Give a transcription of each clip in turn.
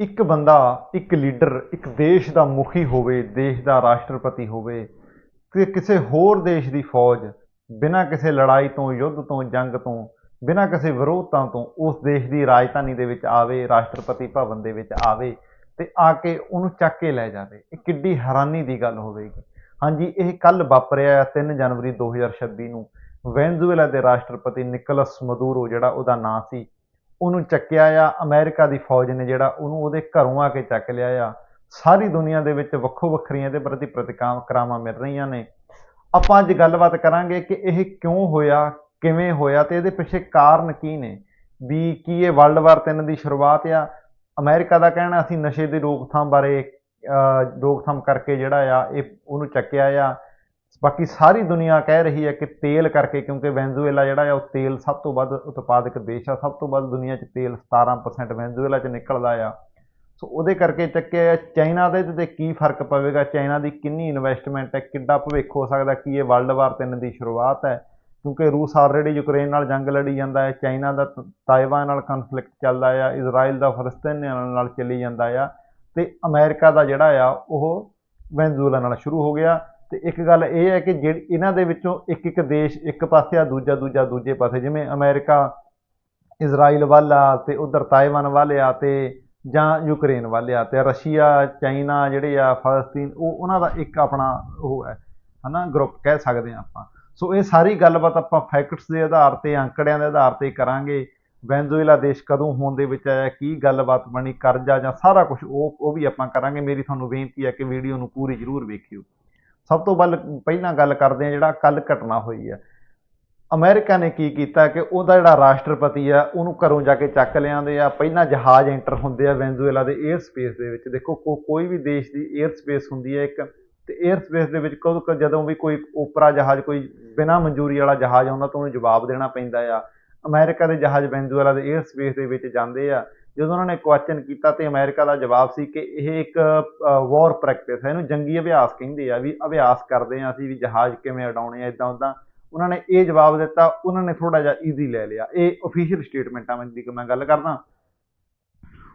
ਇੱਕ ਬੰਦਾ, ਇੱਕ ਲੀਡਰ, ਇੱਕ ਦੇਸ਼ ਦਾ ਮੁਖੀ ਹੋਵੇ, ਦੇਸ਼ ਦਾ ਰਾਸ਼ਟਰਪਤੀ ਹੋਵੇ, ਕਿ ਕਿਸੇ ਹੋਰ ਦੇਸ਼ ਦੀ ਫੌਜ ਬਿਨਾਂ ਕਿਸੇ ਲੜਾਈ ਤੋਂ, ਯੁੱਧ ਤੋਂ, ਜੰਗ ਤੋਂ, ਬਿਨਾਂ ਕਿਸੇ ਵਿਰੋਧਤਾ ਤੋਂ ਉਸ ਦੇਸ਼ ਦੀ ਰਾਜਧਾਨੀ ਦੇ ਵਿੱਚ ਆਵੇ, ਰਾਸ਼ਟਰਪਤੀ ਭਵਨ ਦੇ ਵਿੱਚ ਆਵੇ ਤੇ ਆ ਕੇ ਉਹਨੂੰ ਚੱਕ ਕੇ ਲੈ ਜਾਵੇ। ਇਹ ਕਿੱਡੀ ਹੈਰਾਨੀ ਦੀ ਗੱਲ ਹੋਵੇਗੀ। ਹਾਂਜੀ, ਇਹ ਕੱਲ ਵਾਪਰਿਆ 3 ਜਨਵਰੀ 2026 ਨੂੰ। ਵੈਨਜ਼ੂਏਲਾ ਦੇ ਰਾਸ਼ਟਰਪਤੀ ਨਿਕਲਸ ਮਦੂਰੋ, ਜਿਹੜਾ ਉਹਦਾ ਨਾਂ ਸੀ ਉਹਨੂੰ ਚੱਕਿਆ ਆ, ਅਮਰੀਕਾ ਦੀ ਫੌਜ ਨੇ ਜਿਹੜਾ ਉਹਨੂੰ ਉਹਦੇ ਘਰੋਂ ਆ ਕੇ ਚੱਕ ਲਿਆ ਆ। ਸਾਰੀ ਦੁਨੀਆ ਦੇ ਵਿੱਚ ਵੱਖੋ ਵੱਖਰੀਆਂ ਇਹਦੇ ਪ੍ਰਤੀ ਪ੍ਰਤੀਕ੍ਰਿਆਵਾਂ ਮਿਲ ਰਹੀਆਂ ਨੇ। ਆਪਾਂ ਅੱਜ ਗੱਲਬਾਤ ਕਰਾਂਗੇ ਕਿ ਇਹ ਕਿਉਂ ਹੋਇਆ, ਕਿਵੇਂ ਹੋਇਆ ਤੇ ਇਹਦੇ ਪਿੱਛੇ ਕਾਰਨ ਕੀ ਨੇ? ਵੀ ਕੀ ਇਹ ਵਰਲਡ ਵਾਰ 3 ਦੀ ਸ਼ੁਰੂਆਤ ਆ? ਅਮਰੀਕਾ ਦਾ ਕਹਿਣਾ, ਅਸੀਂ ਨਸ਼ੇ ਦੀ ਰੋਕਥਾਮ ਬਾਰੇ ਰੋਕਥਾਮ ਕਰਕੇ ਜਿਹੜਾ ਆ, ਇਹ ਉਹਨੂੰ ਚੱਕਿਆ ਆ। ਬਾਕੀ ਸਾਰੀ ਦੁਨੀਆ ਕਹਿ ਰਹੀ ਹੈ ਕਿ ਤੇਲ ਕਰਕੇ, ਕਿਉਂਕਿ ਵੈਨਜ਼ੂਏਲਾ ਜਿਹੜਾ ਆ, ਉਹ ਤੇਲ ਸਭ ਤੋਂ ਵੱਧ ਉਤਪਾਦਕ ਦੇਸ਼ ਆ, ਸਭ ਤੋਂ ਵੱਧ ਦੁਨੀਆ 'ਚ ਤੇਲ 17% ਵੈਨਜ਼ੂਏਲਾ 'ਚ ਨਿਕਲਦਾ ਆ। ਸੋ ਉਹਦੇ ਕਰਕੇ ਚੱਕਿਆ ਚਾਈਨਾ ਦੇ ਤੇ ਕੀ ਫ਼ਰਕ ਪਵੇਗਾ? ਚਾਈਨਾ ਦੀ ਕਿੰਨੀ ਇਨਵੈਸਟਮੈਂਟ ਹੈ? ਕਿੱਡਾ ਭਵਿੱਖ ਹੋ ਸਕਦਾ ਕੀ ਇਹ ਵਰਲਡ ਵਾਰ 3 ਦੀ ਸ਼ੁਰੂਆਤ ਹੈ? ਕਿਉਂਕਿ ਰੂਸ ਆਲਰੇਡੀ ਯੂਕਰੇਨ ਨਾਲ ਜੰਗ ਲੜੀ ਜਾਂਦਾ ਹੈ, ਚਾਈਨਾ ਦਾ ਤ- ਤਾਇਵਾਨ ਨਾਲ ਕਨਫਲਿਕਟ ਚੱਲਦਾ ਆ ਇਜ਼ਰਾਈਲ ਦਾ ਫਲਸਤੀਨੀਆਂ ਨਾਲ ਚੱਲੀ ਜਾਂਦਾ ਆ। ਤੇ ਅਮਰੀਕਾ ਦਾ ਜਿਹੜਾ ਆ, ਉਹ ਵੈਨਜ਼ੂਏਲਾ ਨਾਲ ਸ਼ੁਰੂ ਹੋ ਗਿਆ। ਤੇ ਇੱਕ ਗੱਲ ਇਹ ਹੈ ਕਿ ਜਿਹੜੀ ਇਹਨਾਂ ਦੇ ਵਿੱਚੋਂ ਇੱਕ ਇੱਕ ਦੇਸ਼ ਇੱਕ ਪਾਸੇ ਆ, ਦੂਜਾ ਦੂਜਾ, ਦੂਜੇ ਪਾਸੇ। ਜਿਵੇਂ ਅਮਰੀਕਾ, ਇਜ਼ਰਾਈਲ ਵੱਲ ਆ ਤੇ ਉਧਰ ਤਾਇਵਾਨ ਵੱਲ ਆ ਤੇ ਜਾਂ ਯੂਕਰੇਨ ਵੱਲ ਆ ਤੇ ਰਸ਼ੀਆ, ਚਾਈਨਾ ਜਿਹੜੇ ਆ, ਫਲਸਤੀਨ, ਉਹ ਉਹਨਾਂ ਦਾ ਇੱਕ ਆਪਣਾ ਉਹ ਹੈ, ਹਨਾ, ਗਰੁੱਪ ਕਹਿ ਸਕਦੇ ਆ ਆਪਾਂ। ਸੋ ਇਹ ਸਾਰੀ ਗੱਲਬਾਤ ਆਪਾਂ ਫੈਕਟਸ ਦੇ ਆਧਾਰ ਤੇ, ਅੰਕੜਿਆਂ ਦੇ ਆਧਾਰ ਤੇ ਕਰਾਂਗੇ। ਵੈਨਜ਼ੂਏਲਾ ਦੇਸ਼ ਕਦੋਂ ਹੋਣ ਦੇ ਵਿੱਚ ਆਇਆ, ਕੀ ਗੱਲਬਾਤ ਬਣੀ, ਕਰਜ਼ਾ ਜਾਂ ਸਾਰਾ ਕੁਝ ਉਹ ਉਹ ਵੀ ਆਪਾਂ ਕਰਾਂਗੇ। ਮੇਰੀ ਤੁਹਾਨੂੰ ਬੇਨਤੀ ਹੈ ਕਿ ਵੀਡੀਓ ਨੂੰ ਪੂਰੀ ਜ਼ਰੂਰ ਵੇਖਿਓ। ਸਭ ਤੋਂ ਵੱਲ ਪਹਿਲਾਂ ਗੱਲ ਕਰਦੇ ਆ ਜਿਹੜਾ ਕੱਲ ਘਟਨਾ ਹੋਈ ਹੈ। ਅਮਰੀਕਾ ਨੇ ਕੀ ਕੀਤਾ ਕਿ ਉਹਦਾ ਜਿਹੜਾ ਰਾਸ਼ਟਰਪਤੀ ਆ, ਉਹਨੂੰ ਘਰੋਂ ਜਾ ਕੇ ਚੱਕ ਲਿਆਂਦੇ ਆ। ਪਹਿਲਾਂ ਜਹਾਜ਼ ਐਂਟਰ ਹੁੰਦੇ ਆ ਵੈਨਜ਼ੂਏਲਾ ਦੇ 에ਅਰ ਸਪੇਸ ਦੇ ਵਿੱਚ। ਦੇਖੋ ਕੋਈ ਵੀ ਦੇਸ਼ ਦੀ 에ਅਰ ਸਪੇਸ ਹੁੰਦੀ ਹੈ ਇੱਕ। ਤੇ 에ਅਰ ਸਪੇਸ ਦੇ ਵਿੱਚ ਕਦੋਂ ਜਦੋਂ ਵੀ ਕੋਈ ਓਪਰਾ ਜਹਾਜ਼, ਕੋਈ ਬਿਨਾ ਮਨਜ਼ੂਰੀ ਵਾਲਾ ਜਹਾਜ਼ ਆਉਂਦਾ ਤਾਂ ਉਹਨੂੰ ਜਵਾਬ ਦੇਣਾ ਪੈਂਦਾ ਆ। ਅਮਰੀਕਾ ਦੇ ਜਹਾਜ਼ ਵੈਨਜ਼ੂਏਲਾ ਦੇ 에ਅਰ ਸਪੇਸ ਦੇ ਵਿੱਚ ਜਾਂਦੇ ਆ। ਜਦੋਂ ਉਹਨਾਂ ਨੇ ਕੁਐਸਚਨ ਕੀਤਾ ਤੇ ਅਮਰੀਕਾ ਦਾ ਜਵਾਬ ਸੀ ਕਿ ਇਹ ਇੱਕ ਵਾਰ ਪ੍ਰੈਕਟਿਸ ਹੈ। ਇਹਨੂੰ ਜੰਗੀ ਅਭਿਆਸ ਕਹਿੰਦੇ ਆ ਵੀ ਅਭਿਆਸ ਕਰਦੇ ਆ ਅਸੀਂ ਵੀ ਜਹਾਜ਼ ਕਿਵੇਂ ਉਡਾਉਣੇ ਆ ਇਦਾਂ ਉਦਾਂ ਉਹਨਾਂ ਨੇ ਇਹ ਜਵਾਬ ਦਿੱਤਾ, ਉਹਨਾਂ ਨੇ ਥੋੜਾ ਜਿਹਾ ਈਜ਼ੀ ਲੈ ਲਿਆ। ਇਹ ਅਫੀਸ਼ੀਅਲ ਸਟੇਟਮੈਂਟ ਆ ਦੀ ਮੈਂ ਗੱਲ ਕਰਦਾ।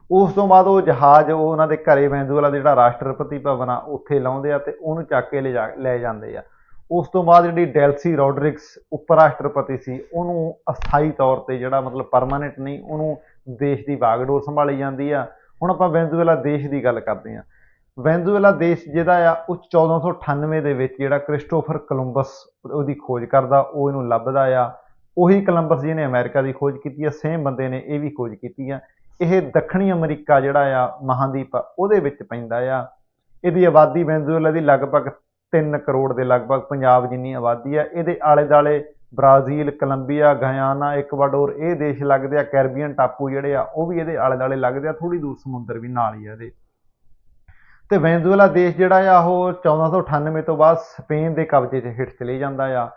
ਉਸ ਤੋਂ ਬਾਅਦ ਉਹ ਜਹਾਜ਼, ਉਹ ਉਹਨਾਂ ਦੇ ਘਰੇ ਵੈਨਜ਼ੂਏਲਾ ਦੇ ਜਿਹੜਾ ਰਾਸ਼ਟਰਪਤੀ ਭਵਨ ਆ, ਉੱਥੇ ਲਾਉਂਦੇ ਆ ਤੇ ਉਹਨੂੰ ਚੱਕ ਕੇ ਲੈ ਜਾ ਲੈ ਜਾਂਦੇ ਆ। ਉਸ ਤੋਂ ਬਾਅਦ ਜਿਹੜੀ ਡੈਲਸੀ ਰੋਡਰਿਕਸ ਉਪ ਰਾਸ਼ਟਰਪਤੀ ਸੀ, ਉਹਨੂੰ ਅਸਥਾਈ ਤੌਰ ਤੇ ਜਿਹੜਾ ਮਤਲਬ ਪਰਮਾਨੈਂਟ ਨਹੀਂ, ਉਹਨੂੰ ਦੇਸ਼ ਦੀ ਬਾਗਡੋਰ ਸੰਭਾਲੀ ਜਾਂਦੀ ਆ। ਹੁਣ ਆਪਾਂ ਵੈਨਜ਼ੂਏਲਾ ਦੇਸ਼ ਦੀ ਗੱਲ ਕਰਦੇ ਆ ਵੈਨਜ਼ੂਏਲਾ ਦੇਸ਼ ਜਿਹਦਾ ਆ, ਉਹ 1498 ਦੇ ਵਿੱਚ ਜਿਹੜਾ ਕ੍ਰਿਸਟੋਫਰ ਕੋਲੰਬਸ ਉਹਦੀ ਖੋਜ ਕਰਦਾ, ਉਹ ਇਹਨੂੰ ਲੱਭਦਾ ਆ। ਉਹੀ ਕੋਲੰਬਸ ਜਿਹਨੇ ਅਮਰੀਕਾ ਦੀ ਖੋਜ ਕੀਤੀ ਆ ਸੇਮ ਬੰਦੇ ਨੇ ਇਹ ਵੀ ਖੋਜ ਕੀਤੀ ਆ। ਇਹ ਦੱਖਣੀ ਅਮਰੀਕਾ ਜਿਹੜਾ ਆ, ਮਹਾਦੀਪ ਆ, ਉਹਦੇ ਵਿੱਚ ਪੈਂਦਾ ਆ। ਇਹਦੀ ਆਬਾਦੀ ਵੈਨਜ਼ੂਏਲਾ ਦੀ ਲਗਭਗ 3 ਕਰੋੜ ਦੇ ਲਗਭਗ ਪੰਜਾਬ ਜਿੰਨੀ ਆਬਾਦੀ ਆ, ਇਹਦੇ ਆਲੇ ਦਾਲੇ ਬ੍ਰਾਜ਼ੀਲ, ਕੋਲੰਬੀਆ ਗਯਾਨਾ ਇਕਵਾਡੋਰ, ਇਹ ਦੇਸ਼ ਲੱਗਦੇ ਆ, ਕੈਰੀਬੀਅਨ ਟਾਪੂ ਜਿਹੜੇ ਆ, ਉਹ ਵੀ ਇਹਦੇ ਆਲੇ ਦਾਲੇ ਲੱਗਦੇ ਆ ਥੋੜੀ ਦੂਰ ਸਮੁੰਦਰ ਵੀ ਨਾਲ ਹੀ ਆ ਇਹਦੇ। ਤੇ ਵੈਨਜ਼ੂਏਲਾ ਦੇਸ਼ ਜਿਹੜਾ ਆ, ਉਹ 1498 ਤੋਂ ਬਾਅਦ ਸਪੇਨ ਦੇ ਕਬਜ਼ੇ 'ਚ ਹੇਠ ਚਲੇ ਜਾਂਦਾ ਆ।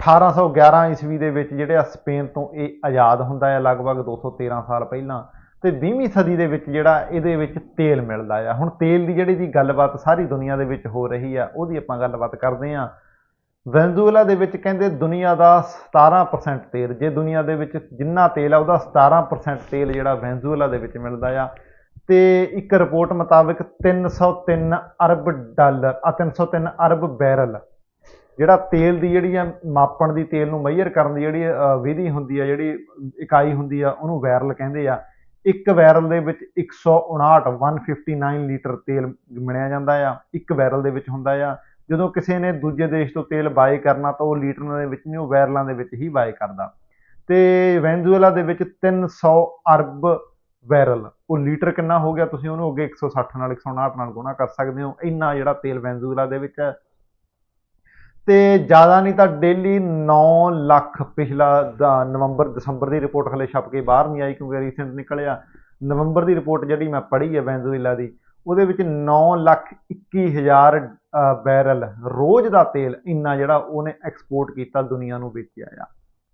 1811 ਈਸਵੀ ਦੇ ਵਿੱਚ ਜਿਹੜੇ ਆ, ਸਪੇਨ ਤੋਂ ਇਹ ਆਜ਼ਾਦ ਹੁੰਦਾ ਆ, ਲਗਭਗ 213 ਸਾਲ ਪਹਿਲਾਂ। ਤੇ 20ਵੀਂ ਸਦੀ ਦੇ ਵਿੱਚ ਜਿਹੜਾ ਇਹਦੇ ਵਿੱਚ ਤੇਲ ਮਿਲਦਾ ਆ। ਹੁਣ ਤੇਲ ਦੀ ਜਿਹੜੀ ਦੀ ਗੱਲਬਾਤ ਸਾਰੀ ਦੁਨੀਆ ਦੇ ਵਿੱਚ ਹੋ ਰਹੀ ਆ, ਉਹਦੀ ਆਪਾਂ ਗੱਲਬਾਤ ਕਰਦੇ ਆ। ਵੈਨਜ਼ੂਏਲਾ ਦੇ ਵਿੱਚ ਕਹਿੰਦੇ ਦੁਨੀਆ ਦਾ 17% ਤੇਲ, ਜੇ ਦੁਨੀਆ ਦੇ ਵਿੱਚ ਜਿੰਨਾ ਤੇਲ ਆ ਉਹਦਾ 17% ਤੇਲ ਜਿਹੜਾ ਵੈਨਜ਼ੂਏਲਾ ਦੇ ਵਿੱਚ ਮਿਲਦਾ ਆ। ਤੇ ਇੱਕ ਰਿਪੋਰਟ ਮੁਤਾਬਕ 303 ਅਰਬ ਡਾਲਰ ਆ 303 ਅਰਬ ਬੈਰਲ, ਜਿਹੜਾ ਤੇਲ ਦੀ ਜਿਹੜੀ ਆ, ਮਾਪਣ ਦੀ ਤੇਲ ਨੂੰ ਮੈਜ਼ਰ ਕਰਨ ਦੀ ਜਿਹੜੀ ਵਿਧੀ ਹੁੰਦੀ ਆ, ਜਿਹੜੀ ਇਕਾਈ ਹੁੰਦੀ ਆ, ਉਹਨੂੰ ਵੈਰਲ ਕਹਿੰਦੇ ਆ। ਇੱਕ ਵੈਰਲ ਦੇ ਵਿੱਚ 159 159 ਲੀਟਰ ਤੇਲ ਮਿਣਿਆ ਜਾਂਦਾ ਆ। ਇੱਕ ਵੈਰਲ ਦੇ ਵਿੱਚ ਹੁੰਦਾ ਆ। ਜਦੋਂ ਕਿਸੇ ਨੇ ਦੂਜੇ ਦੇਸ਼ ਤੋਂ ਤੇਲ ਬਾਏ ਕਰਨਾ ਤਾਂ ਉਹ ਲੀਟਰਾਂ ਦੇ ਵਿੱਚ ਨਹੀਂ, ਉਹ ਵੈਰਲਾਂ ਦੇ ਵਿੱਚ ਹੀ ਬਾਏ ਕਰਦਾ। ਤੇ ਵੈਨਜ਼ੂਏਲਾ ਦੇ ਵਿੱਚ 300 ਅਰਬ ਵੈਰਲ ਉਹ ਲੀਟਰ ਕਿੰਨਾ ਹੋ ਗਿਆ? ਤੁਸੀਂ ਉਹਨੂੰ ਅੱਗੇ 160 ਨਾਲ 159 ਨਾਲ ਗੁਣਾ ਕਰ ਸਕਦੇ ਹੋ। ਇੰਨਾ ਜਿਹੜਾ ਤੇਲ ਵੈਨਜ਼ੂਏਲਾ ਦੇ ਵਿੱਚ ਹੈ। ਤੇ ਜ਼ਿਆਦਾ ਨਹੀਂ ਤਾਂ ਡੇਲੀ 9 ਲੱਖ ਪਿਛਲਾ ਨਵੰਬਰ, ਦਸੰਬਰ ਦੀ ਰਿਪੋਰਟ ਹਲੇ ਛਪ ਕੇ ਬਾਹਰ ਨਹੀਂ ਆਈ ਕਿਉਂਕਿ ਰੀਸੈਂਟ ਨਿਕਲਿਆ। ਨਵੰਬਰ ਦੀ ਰਿਪੋਰਟ ਜਿਹੜੀ ਮੈਂ ਪੜ੍ਹੀ ਹੈ ਵੈਨਜ਼ੂਏਲਾ ਦੀ, ਉਹਦੇ ਵਿੱਚ 9 ਲੱਖ 21 ਹਜ਼ਾਰ ਬੈਰਲ, ਰੋਜ਼ ਦਾ ਤੇਲ ਇੰਨਾ ਜਿਹੜਾ ਉਹਨੇ ਐਕਸਪੋਰਟ ਕੀਤਾ ਦੁਨੀਆ ਨੂੰ ਵੇਚਿਆ ਆ।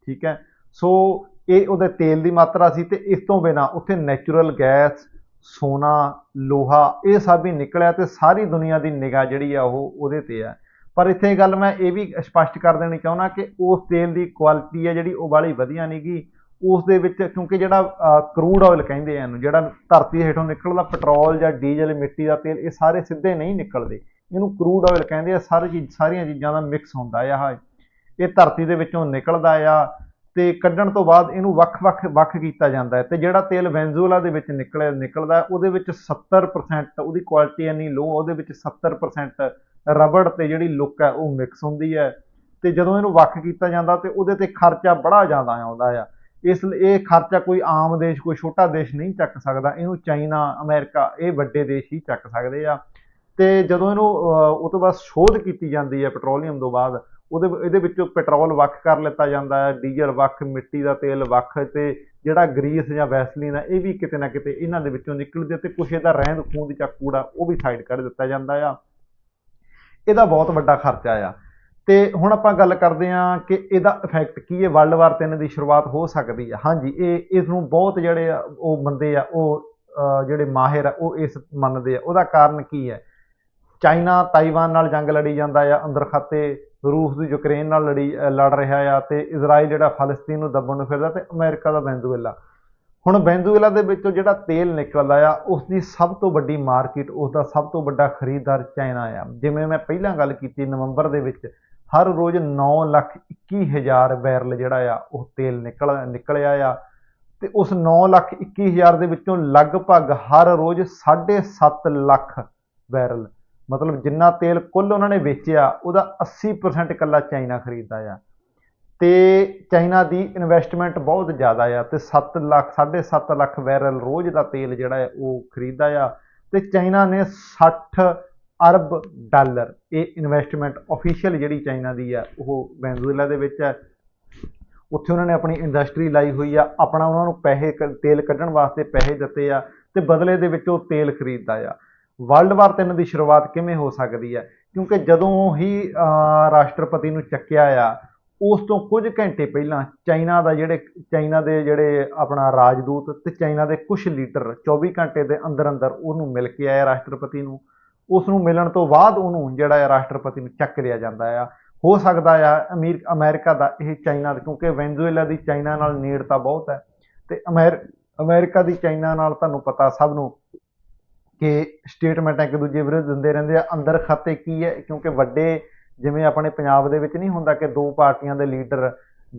ਠੀਕ ਹੈ? ਸੋ ਇਹ ਉਹਦੇ ਤੇਲ ਦੀ ਮਾਤਰਾ ਸੀ ਤੇ ਇਸ ਤੋਂ ਬਿਨਾ ਉੱਥੇ ਨੈਚੁਰਲ ਗੈਸ ਸੋਨਾ, ਲੋਹਾ, ਇਹ ਸਭ ਵੀ ਨਿਕਲਿਆ ਤੇ ਸਾਰੀ ਦੁਨੀਆ ਦੀ ਨਿਗਾਹ ਜਿਹੜੀ ਆ ਉਹ ਉਹਦੇ ਤੇ ਆ। ਪਰ ਇੱਥੇ ਗੱਲ ਮੈਂ ਇਹ ਵੀ ਸਪਸ਼ਟ ਕਰ ਦੇਣੀ ਚਾਹੁੰਦਾ ਕਿ ਉਸ ਤੇਲ ਦੀ ਕੁਆਲਿਟੀ ਹੈ ਜਿਹੜੀ ਉਹ ਵਾਲੀ ਵਧੀਆ ਨਹੀਂਗੀ ਉਸ ਦੇ ਵਿੱਚ ਕਿਉਂਕਿ ਜਿਹੜਾ ਕਰੂਡ ਆਇਲ ਕਹਿੰਦੇ ਆ ਇਹਨੂੰ, ਜਿਹੜਾ ਧਰਤੀ ਹੇਠੋਂ ਨਿਕਲਦਾ ਪੈਟਰੋਲ ਜਾਂ ਡੀਜ਼ਲ ਮਿੱਟੀ ਦਾ ਤੇਲ, ਇਹ ਸਾਰੇ ਸਿੱਧੇ ਨਹੀਂ ਨਿਕਲਦੇ। ਇਹਨੂੰ ਕਰੂਡ ਆਇਲ ਕਹਿੰਦੇ ਆ, ਸਾਰੀ ਚੀਜ਼, ਸਾਰੀਆਂ ਚੀਜ਼ਾਂ ਦਾ ਮਿਕਸ ਹੁੰਦਾ ਆ ਇਹ ਇਹ ਧਰਤੀ ਦੇ ਵਿੱਚੋਂ ਨਿਕਲਦਾ ਆ ਤੇ ਕੱਢਣ ਤੋਂ ਬਾਅਦ ਇਹਨੂੰ ਵੱਖ-ਵੱਖ ਵੱਖ ਕੀਤਾ ਜਾਂਦਾ ਹੈ ਤੇ ਜਿਹੜਾ ਤੇਲ ਵੈਨਜ਼ੂਲਾ ਦੇ ਵਿੱਚ ਨਿਕਲਿਆ ਨਿਕਲਦਾ, ਉਹਦੇ ਵਿੱਚ 70% ਉਹਦੀ ਕੁਆਲਿਟੀ ਇੰਨੀ ਲੋ ਉਹਦੇ ਵਿੱਚ 70% ਰਬੜ ਤੇ ਜਿਹੜੀ ਲੁੱਕ ਹੈ ਉਹ ਮਿਕਸ ਹੁੰਦੀ ਹੈ ਤੇ ਜਦੋਂ ਇਹਨੂੰ ਵੱਖ ਕੀਤਾ ਜਾਂਦਾ ਤੇ ਉਹਦੇ ਤੇ ਖਰਚਾ ਬੜਾ ਜ਼ਿਆਦਾ ਆਉਂਦਾ ਆ। ਇਸ ਇਹ ਖਰਚਾ ਕੋਈ ਆਮ ਦੇਸ਼, ਕੋਈ ਛੋਟਾ ਦੇਸ਼ ਨਹੀਂ ਚੱਕ ਸਕਦਾ। ਇਹਨੂੰ ਚਾਈਨਾ ਅਮਰੀਕਾ ਇਹ ਵੱਡੇ ਦੇਸ਼ ਹੀ ਚੱਕ ਸਕਦੇ ਆ। ਤੇ ਜਦੋਂ ਇਹਨੂੰ ਉਹ ਤੋਂ ਬਾਅਦ ਸ਼ੋਧ ਕੀਤੀ ਜਾਂਦੀ ਹੈ ਪੈਟਰੋਲੀਅਮ ਤੋਂ ਬਾਅਦ, ਉਹਦੇ ਇਹਦੇ ਵਿੱਚੋਂ ਪੈਟਰੋਲ ਵੱਖ ਕਰ ਲਿੱਤਾ ਜਾਂਦਾ ਹੈ, ਡੀਜ਼ਲ ਵੱਖ, ਮਿੱਟੀ ਦਾ ਤੇਲ ਵੱਖ ਤੇ ਜਿਹੜਾ ਗਰੀਸ ਜਾਂ ਵੈਸਲੀਨ ਆ ਇਹ ਵੀ ਕਿਤੇ ਨਾ ਕਿਤੇ ਇਹਨਾਂ ਦੇ ਵਿੱਚੋਂ ਨਿਕਲਦੇ ਹੈ ਤੇ ਕੁਛ ਇਹਦਾ ਰਹਿੰਦ ਖੂੰਦ ਜਾਂ ਕੂੜਾ ਉਹ ਵੀ ਸਾਈਡ ਕੱਢ ਦਿੱਤਾ ਜਾਂਦਾ ਆ। ਇਹਦਾ ਬਹੁਤ ਵੱਡਾ ਖਰਚਾ ਆ। ਤੇ ਹੁਣ ਆਪਾਂ ਗੱਲ ਕਰਦੇ ਹਾਂ ਕਿ ਇਹਦਾ ਇਫੈਕਟ ਕੀ ਹੈ ਵਰਲਡ ਵਾਰ 3 ਦੀ ਸ਼ੁਰੂਆਤ ਹੋ ਸਕਦੀ ਹੈ। ਹਾਂਜੀ, ਇਹ ਇਸ ਨੂੰ ਬਹੁਤ ਜਿਹੜੇ ਉਹ ਬੰਦੇ ਆ, ਉਹ ਜਿਹੜੇ ਮਾਹਿਰ ਆ, ਉਹ ਇਸ ਮੰਨਦੇ ਆ। ਉਹਦਾ ਕਾਰਨ ਕੀ ਹੈ? ਚਾਈਨਾ ਤਾਈਵਾਨ ਨਾਲ ਜੰਗ ਲੜੀ ਜਾਂਦਾ ਆ, ਅੰਦਰ ਖਾਤੇ ਰੂਸ ਦੀ ਯੂਕਰੇਨ ਨਾਲ ਲੜੀ ਲੜ ਰਿਹਾ ਆ ਤੇ ਇਜ਼ਰਾਈਲ ਜਿਹੜਾ ਫਲਸਤੀਨ ਨੂੰ ਦੱਬਣ ਨੂੰ ਫਿਰਦਾ ਤੇ ਅਮਰੀਕਾ ਦਾ ਵੈਨਜ਼ੂਏਲਾ। ਹੁਣ ਵੈਨਜ਼ੂਏਲਾ ਦੇ ਵਿੱਚੋਂ ਜਿਹੜਾ ਤੇਲ ਨਿਕਲਦਾ ਆ ਉਸ ਦੀ ਸਭ ਤੋਂ ਵੱਡੀ ਮਾਰਕੀਟ ਉਸ ਦਾ ਸਭ ਤੋਂ ਵੱਡਾ ਖਰੀਦਦਾਰ ਚਾਈਨਾ ਆ। ਜਿਵੇਂ ਮੈਂ ਪਹਿਲਾਂ ਗੱਲ ਕੀਤੀ ਨਵੰਬਰ ਦੇ ਵਿੱਚ, ਹਰ ਰੋਜ਼ 9 ਲੱਖ 21 ਹਜ਼ਾਰ ਬੈਰਲ ਜਿਹੜਾ ਆ, ਉਹ ਤੇਲ ਨਿਕਲ, ਨਿਕਲਿਆ ਆ ਤੇ ਉਸ 9 ਲੱਖ 21 ਹਜ਼ਾਰ ਦੇ ਵਿੱਚੋਂ ਲਗਭਗ ਹਰ ਰੋਜ਼ 7.5 ਲੱਖ ਬੈਰਲ ਮਤਲਬ ਜਿੰਨਾ ਤੇਲ ਕੁੱਲ ਉਹਨਾਂ ਨੇ ਵੇਚਿਆ, ਉਹਦਾ 80% ਇਕੱਲਾ ਚਾਈਨਾ ਖਰੀਦਦਾ ਆ। ਤੇ ਚਾਈਨਾ ਦੀ ਇਨਵੈਸਟਮੈਂਟ ਬਹੁਤ ਜ਼ਿਆਦਾ ਆ ਤੇ 7 ਲੱਖ 7.5 ਲੱਖ ਬੈਰਲ ਰੋਜ਼ ਦਾ ਤੇਲ ਜਿਹੜਾ ਹੈ ਉਹ ਖਰੀਦਦਾ ਆ। ਤੇ ਚਾਈਨਾ ਨੇ 60 ਅਰਬ ਡਾਲਰ, ਇਹ ਇਨਵੈਸਟਮੈਂਟ ਅਫੀਸ਼ੀਅਲ ਜਿਹੜੀ ਚਾਈਨਾ ਦੀ ਆ, ਉਹ ਵੈਨਜ਼ੂਏਲਾ ਦੇ ਵਿੱਚ ਹੈ ਉੱਥੇ ਉਹਨਾਂ ਨੇ ਆਪਣੀ ਇੰਡਸਟਰੀ ਲਾਈ ਹੋਈ ਆ, ਆਪਣਾ ਉਹਨਾਂ ਨੂੰ ਪੈਸੇ ਕ- ਤੇਲ ਕੱਢਣ ਵਾਸਤੇ ਪੈਸੇ ਦਿੱਤੇ ਆ ਤੇ ਬਦਲੇ ਦੇ ਵਿੱਚ ਉਹ ਤੇਲ ਖਰੀਦਦਾ ਆ। ਵਰਲਡ ਵਾਰ 3 ਦੀ ਸ਼ੁਰੂਆਤ ਕਿਵੇਂ ਹੋ ਸਕਦੀ ਹੈ? ਕਿਉਂਕਿ ਜਦੋਂ ਹੀ ਰਾਸ਼ਟਰਪਤੀ ਨੂੰ ਚੱਕਿਆ ਆ, ਉਸ ਤੋਂ ਕੁਝ ਘੰਟੇ ਪਹਿਲਾਂ ਚਾਈਨਾ ਦਾ ਜਿਹੜੇ, ਚਾਈਨਾ ਦੇ ਜਿਹੜੇ ਆਪਣਾ ਰਾਜਦੂਤ ਤੇ ਚਾਈਨਾ ਦੇ ਕੁਝ ਲੀਡਰ 24 ਘੰਟੇ ਦੇ ਅੰਦਰ ਅੰਦਰ ਉਹਨੂੰ ਮਿਲ ਕੇ ਆਏ ਰਾਸ਼ਟਰਪਤੀ ਨੂੰ। ਉਸ ਨੂੰ ਮਿਲਣ ਤੋਂ ਬਾਅਦ ਉਹਨੂੰ ਜਿਹੜਾ ਹੈ ਰਾਸ਼ਟਰਪਤੀ ਨੂੰ ਚੱਕ ਲਿਆ ਜਾਂਦਾ ਆ। ਹੋ ਸਕਦਾ ਆ ਅਮੀਰ, ਅਮਰੀਕਾ ਦਾ ਇਹ ਚਾਈਨਾ ਦਾ, ਕਿਉਂਕਿ ਵੈਨਜ਼ੂਏਲਾ ਦੀ ਚਾਈਨਾ ਨਾਲ ਨੇੜਤਾ ਬਹੁਤ ਹੈ। ਤੇ ਅਮੈਰ, ਅਮਰੀਕਾ ਦੀ ਚਾਈਨਾ ਨਾਲ ਤੁਹਾਨੂੰ ਪਤਾ ਸਭ ਨੂੰ ਕਿ ਸਟੇਟਮੈਂਟਾਂ ਇੱਕ ਦੂਜੇ ਵਿਰੁੱਧ ਦਿੰਦੇ ਰਹਿੰਦੇ ਆ। ਅੰਦਰ ਖਾਤੇ ਕੀ ਹੈ? ਕਿਉਂਕਿ ਵੱਡੇ ਜਿਵੇਂ ਆਪਣੇ ਪੰਜਾਬ ਦੇ ਵਿੱਚ ਨਹੀਂ ਹੁੰਦਾ ਕਿ ਦੋ ਪਾਰਟੀਆਂ ਦੇ ਲੀਡਰ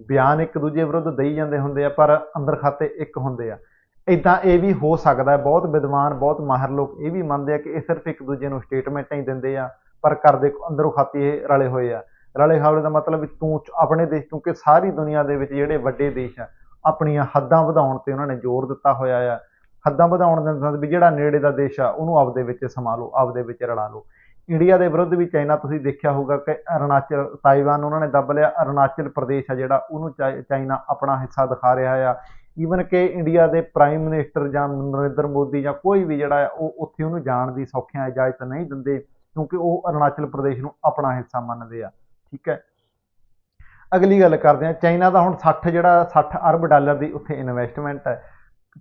ਬਿਆਨ ਇੱਕ ਦੂਜੇ ਵਿਰੁੱਧ ਦੇਈ ਜਾਂਦੇ ਹੁੰਦੇ ਆ, ਪਰ ਅੰਦਰ ਖਾਤੇ ਇੱਕ ਹੁੰਦੇ ਆ। ਇਦਾਂ ਇਹ ਵੀ ਹੋ ਸਕਦਾ ਹੈ। ਬਹੁਤ ਵਿਦਵਾਨ, ਬਹੁਤ ਮਾਹਰ ਲੋਕ ਇਹ ਵੀ ਮੰਨਦੇ ਆ ਕਿ ਇਹ ਸਿਰਫ ਇੱਕ ਦੂਜੇ ਨੂੰ ਸਟੇਟਮੈਂਟਾਂ ਹੀ ਦਿੰਦੇ ਆ, ਪਰ ਕਰਦੇ ਅੰਦਰੋਂ ਖਾਤੇ ਇਹ ਰਲੇ ਹੋਏ ਆ। ਰਲੇ ਹੋਏ ਦਾ ਮਤਲਬ ਵੀ ਤੂੰ ਆਪਣੇ ਦੇਸ਼, ਕਿਉਂਕਿ ਸਾਰੀ ਦੁਨੀਆ ਦੇ ਵਿੱਚ ਜਿਹੜੇ ਵੱਡੇ ਦੇਸ਼ ਆ, ਆਪਣੀਆਂ ਹੱਦਾਂ ਵਧਾਉਣ ਤੇ ਉਹਨਾਂ ਨੇ ਜ਼ੋਰ ਦਿੱਤਾ ਹੋਇਆ ਆ। ਹੱਦਾਂ ਵਧਾਉਣ ਦਾ ਮਤਲਬ ਵੀ ਜਿਹੜਾ ਨੇੜੇ ਦਾ ਦੇਸ਼ ਆ, ਉਹਨੂੰ ਆਪਦੇ ਵਿੱਚ ਸਮਾ ਲਓ ਆਪਦੇ ਵਿੱਚ ਰਲਾ ਲਓ। ਇੰਡੀਆ ਦੇ ਵਿਰੁੱਧ ਵੀ ਚਾਈਨਾ, ਤੁਸੀਂ ਦੇਖਿਆ ਹੋਊਗਾ ਕਿ ਅਰੁਣਾਚਲ, ਤਾਈਵਾਨ ਉਹਨਾਂ ਨੇ ਦੱਬ ਲਿਆ। ਅਰੁਣਾਚਲ ਪ੍ਰਦੇਸ਼ ਆ ਜਿਹੜਾ, ਉਹਨੂੰ ਚਾਈ- ਚਾਈਨਾ ਆਪਣਾ ਹਿੱਸਾ ਦਿਖਾ ਰਿਹਾ ਆ। ਈਵਨ ਕਿ ਇੰਡੀਆ ਦੇ ਪ੍ਰਾਈਮ ਮਿਨਿਸਟਰ ਜਾਂ ਨਰਿੰਦਰ ਮੋਦੀ ਜਾਂ ਕੋਈ ਵੀ ਜਿਹੜਾ ਆ, ਉਹ ਉੱਥੇ ਉਹਨੂੰ ਜਾਣ ਦੀ ਸੌਖਿਆਂ, ਇਜਾਜ਼ਤ ਨਹੀਂ ਦਿੰਦੇ, ਕਿਉਂਕਿ ਉਹ ਅਰੁਣਾਚਲ ਪ੍ਰਦੇਸ਼ ਨੂੰ ਆਪਣਾ ਹਿੱਸਾ ਮੰਨਦੇ ਆ। ਠੀਕ ਹੈ? ਅਗਲੀ ਗੱਲ ਕਰਦੇ ਹਾਂ। ਚਾਈਨਾ ਦਾ ਹੁਣ 60 ਜਿਹੜਾ 60 ਅਰਬ ਡਾਲਰ ਦੀ ਉੱਥੇ ਇਨਵੈਸਟਮੈਂਟ ਹੈ।